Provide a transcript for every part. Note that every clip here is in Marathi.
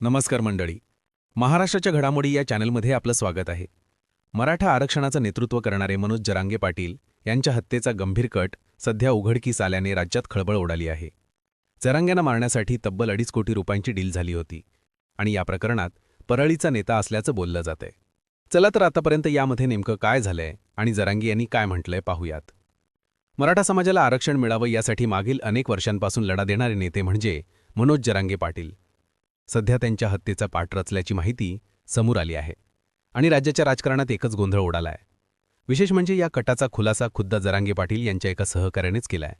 नमस्कार मंडळी. महाराष्ट्राच्या घडामोडी या चॅनलमध्ये आपलं स्वागत आहे. मराठा आरक्षणाचं नेतृत्व करणारे मनोज जरांगे पाटील यांच्या हत्येचा गंभीर कट सध्या उघडकीस आल्याने राज्यात खळबळ उडाली आहे. जरांग्यांना मारण्यासाठी तब्बल अडीच कोटी रुपयांची डील झाली होती आणि या प्रकरणात परळीचा नेता असल्याचं बोललं जातंय. चला तर आतापर्यंत यामध्ये नेमकं काय झालंय आणि जरांगी यांनी काय म्हटलंय पाहूयात. मराठा समाजाला आरक्षण मिळावं यासाठी मागील अनेक वर्षांपासून लढा देणारे नेते म्हणजे मनोज जरांगे पाटील. सध्या त्यांच्या हत्येचा पाठ रचल्याची माहिती समोर आली आहे आणि राज्याच्या राजकारणात एकच गोंधळ उडालाय विशेष म्हणजे या कटाचा खुलासा खुद्द जरांगे पाटील यांच्या एका सहकार्यानेच केलाय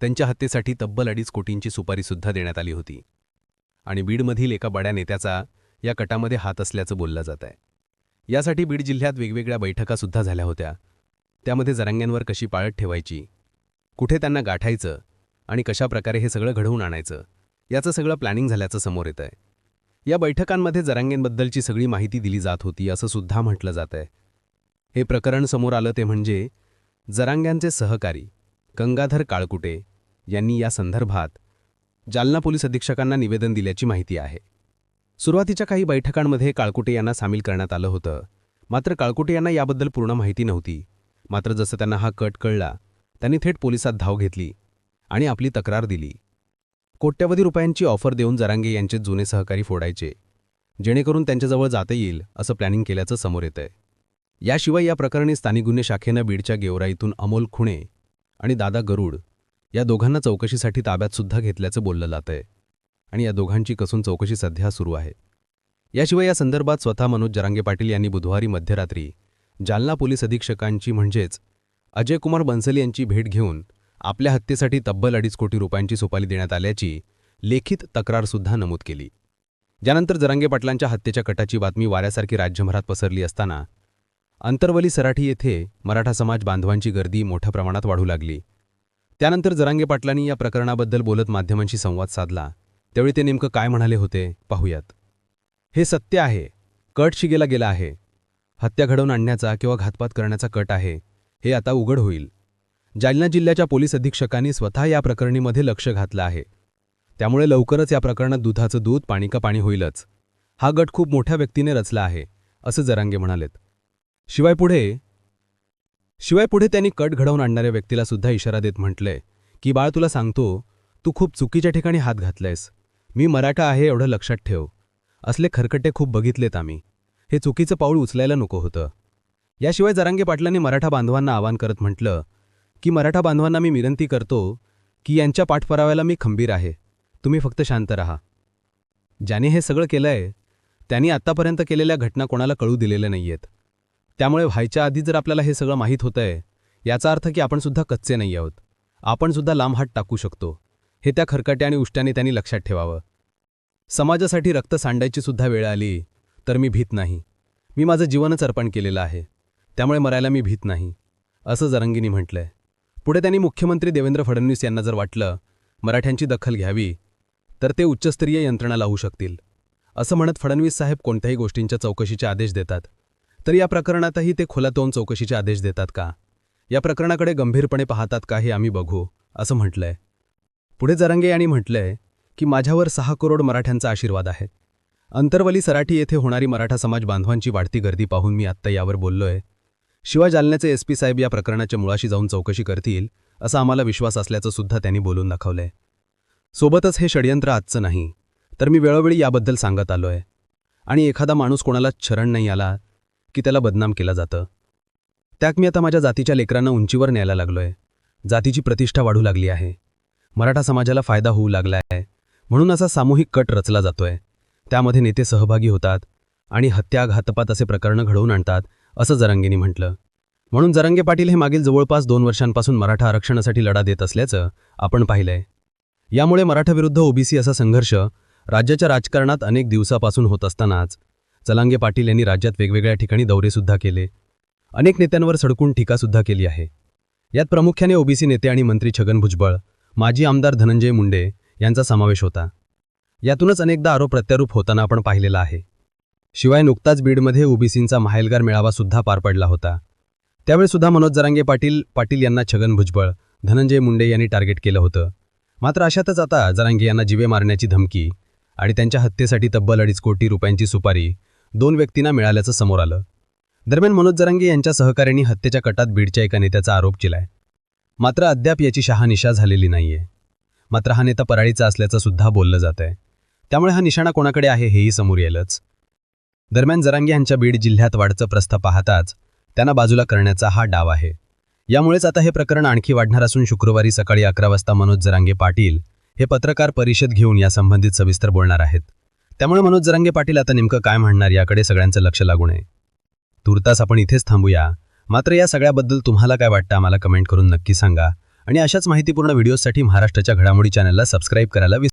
त्यांच्या हत्येसाठी तब्बल अडीच कोटींची सुपारीसुद्धा देण्यात आली होती. आणि बीडमधील एका बड्या नेत्याचा या कटामध्ये हात असल्याचं बोललं जात आहे. यासाठी बीड जिल्ह्यात वेगवेगळ्या बैठकासुद्धा झाल्या होत्या. त्यामध्ये जरांग्यांवर कशी पाळत ठेवायची? कुठे त्यांना गाठायचं? आणि कशाप्रकारे हे सगळं घडवून आणायचं? याचं सगळं प्लॅनिंग झाल्याचं समोर येत आहे या बैठकांमध्ये जरांगेंबद्दलची सगळी माहिती दिली जात होती असं सुद्धा म्हटलं जात आहे हे प्रकरण समोर आलं ते म्हणजे जरांग्यांचे सहकारी गंगाधर काळकुटे यांनी या संदर्भात जालना पोलीस अधीक्षकांना निवेदन दिल्याची माहिती आहे. सुरुवातीच्या काही बैठकांमध्ये काळकुटे यांना सामील करण्यात आलं होतं. मात्र काळकुटे यांना याबद्दल पूर्ण माहिती नव्हती. मात्र जसं त्यांना हा कट कळला त्यांनी थेट पोलिसात धाव घेतली आणि आपली तक्रार दिली. कोट्यवधी रुपयांची ऑफर देऊन जरांगे यांचे जुने सहकारी फोडायचे. जेणेकरून त्यांच्याजवळ जाता येईल असं प्लॅनिंग केल्याचं समोर येतंय. याशिवाय या प्रकरणी स्थानिक गुन्हे शाखेनं बीडच्या गेवराईतून अमोल खुणे आणि दादा गरुड या दोघांना चौकशीसाठी ताब्यात सुद्धा घेतल्याचं बोललं जातंय. आणि या दोघांची कसून चौकशी सध्या सुरू आहे. याशिवाय या संदर्भात स्वतः मनोज जरांगे पाटील यांनी बुधवारी मध्यरात्री जालना पोलीस अधीक्षकांची म्हणजेच अजय कुमार बन्सल यांची भेट घेऊन आपल्या हत्येसाठी तब्बल अडीच कोटी रुपयांची सुपारी देण्यात आल्याची लेखित तक्रारसुद्धा नमूद केली. ज्यानंतर जरांगे पाटलांच्या हत्येच्या कटाची बातमी वाऱ्यासारखी राज्यभरात पसरली असताना अंतरवली सराठी येथे मराठा समाज बांधवांची गर्दी मोठ्या प्रमाणात वाढू लागली. त्यानंतर जरांगे पाटलांनी या प्रकरणाबद्दल बोलत माध्यमांशी संवाद साधला. त्यावेळी ते नेमकं काय म्हणाले होते पाहूयात. हे सत्य आहे. कट शिगेला गेला आहे. हत्या घडवून आणण्याचा किंवा घातपात करण्याचा कट आहे. हे आता उघड होईल. जालना जिल्ह्याच्या पोलीस अधीक्षकांनी स्वतः या प्रकरणीमध्ये लक्ष घातलं आहे. त्यामुळे लवकरच या प्रकरणात दुधाचं दूध पाणी का पाणी होईलच. हा गट खूप मोठ्या व्यक्तीने रचला आहे असं जरांगे म्हणालेत. शिवाय पुढे शिवाय पुढे त्यांनी कट घडवून आणणाऱ्या व्यक्तीला सुद्धा इशारा देत म्हटलंय की बाळ तुला सांगतो तू खूप चुकीच्या ठिकाणी हात घातलायस. मी मराठा आहे एवढं लक्षात ठेव. असले खरकटे खूप बघितलेत आम्ही. हे चुकीचं पाऊल उचलायला नको होतं. याशिवाय जरांगे पाटलांनी मराठा बांधवांना आवाहन करत म्हटलं की मराठा बांधवांना मी विनंती करतो की यांच्या पाठपुराव्याला मी खंबीर आहे. तुम्ही फक्त शांत राहा. ज्याने हे सगळं केलंय त्यांनी आत्तापर्यंत केलेल्या घटना कोणाला कळू दिलेल्या नाहीयेत. त्यामुळे व्हायच्या आधी जर आपल्याला हे सगळं माहीत होतंय याचा अर्थ की आपणसुद्धा कच्चे नाही आहोत. आपणसुद्धा लांबहात लांब हात टाकू शकतो. हे त्या खरकट्या आणि उष्ट्याने त्यांनी लक्षात ठेवावं. समाजासाठी रक्त सांडायची सुद्धा वेळ आली तर मी भीत नाही. मी माझं जीवनच अर्पण केलेलं आहे. त्यामुळे मरायला मी भीत नाही असं जरंगीनी म्हटलंय. पुढे त्यांनी मुख्यमंत्री देवेंद्र फडणवीस यांना जर वाटलं मराठ्यांची दखल घ्यावी तर ते उच्चस्तरीय यंत्रणा लावू शकतील. असं म्हणत फडणवीस साहेब कोणत्याही गोष्टींच्या चौकशीचे आदेश देतात. तर या प्रकरणातही ते खोलातोन चौकशीचे आदेश देतात का? या प्रकरणाकडे गंभीरपणे पाहतात का हे आम्ही बघू असं म्हटलंय. पुढे जरांगे यांनी म्हटलंय की माझ्यावर सहा करोड मराठ्यांचा आशीर्वाद आहे. अंतरवली सराठी येथे होणारी मराठा समाज बांधवांची वाढती गर्दी पाहून मी आत्ता यावर बोललोय. शिवाय जालन्याचे एस पी साहेब या प्रकरणाच्या मुळाशी जाऊन चौकशी करतील असा आम्हाला विश्वास असल्याचं सुद्धा त्यांनी बोलून दाखवलंय. सोबतच हे षडयंत्र आजचं नाही तर मी वेळोवेळी याबद्दल सांगत आलोय. आणि एखादा माणूस कोणाला शरण नाही आला की त्याला बदनाम केलं जातं. त्यात मी आता माझ्या जातीच्या लेकरांना उंचीवर न्यायला लागलोय. जातीची प्रतिष्ठा वाढू लागली आहे. मराठा समाजाला फायदा होऊ लागला आहे म्हणून असा सामूहिक कट रचला जातोय. त्यामध्ये नेते सहभागी होतात आणि हत्या घातपात असे प्रकरणं घडवून आणतात असं जरंगेनी म्हटलं. म्हणून जरंगे पाटील हे मागील जवळपास दोन वर्षांपासून मराठा आरक्षणासाठी लढा देत असल्याचं आपण पाहिलंय. यामुळे मराठाविरुद्ध ओबीसी असा संघर्ष राज्याच्या राजकारणात अनेक दिवसापासून होत असतानाच चलांगे पाटील यांनी राज्यात वेगवेगळ्या ठिकाणी दौरेसुद्धा केले. अनेक नेत्यांवर सडकून टीकासुद्धा केली आहे. यात प्रामुख्याने ओबीसी नेते आणि मंत्री छगन भुजबळ माजी आमदार धनंजय मुंडे यांचा समावेश होता. यातूनच अनेकदा आरोप प्रत्यारोप होताना आपण पाहिलेला आहे. शिवाय नुकताच बीडमध्ये ओबीसींचा माहेलगार मेळावा सुद्धा पार पडला होता. त्यावेळी सुद्धा मनोज जरांगे पाटील पाटील यांना छगन भुजबळ धनंजय मुंडे यांनी टार्गेट केलं होतं. मात्र अशातच आता जरांगे यांना जिवे मारण्याची धमकी आणि त्यांच्या हत्येसाठी तब्बल अडीच कोटी रुपयांची सुपारी दोन व्यक्तींना मिळाल्याचं समोर आलं. दरम्यान मनोज जरांगे यांच्या सहकार्यांनी हत्येच्या कटात बीडच्या एका नेत्याचा आरोप केलाय मात्र अद्याप याची शहानिशा झालेली नाहीये. मात्र हा नेता पराळीचा असल्याचं सुद्धा बोललं जात आहे त्यामुळे हा निशाणा कोणाकडे आहे हेही समोर येईलच दरम्यान जरांगे यांच्या बीड जिल्ह्यात वाढचं प्रस्थ पाहताच त्यांना बाजूला करण्याचा हा डाव आहे. यामुळेच आता हे प्रकरण आणखी वाढणार असून शुक्रवारी सकाळी अकरा वाजता मनोज जरांगे पाटील हे पत्रकार परिषद घेऊन यासंबंधित सविस्तर बोलणार आहेत. त्यामुळे मनोज जरांगे पाटील आता नेमकं काय म्हणणार याकडे सगळ्यांचं लक्ष लागू नये. तुर्तास आपण इथेच थांबूया. मात्र या सगळ्याबद्दल तुम्हाला काय वाटतं आम्हाला कमेंट करून नक्की सांगा आणि अशाच माहितीपूर्ण व्हिडिओसाठी महाराष्ट्राच्या घडामोडी चॅनलला सबस्क्राईब करायला विसरू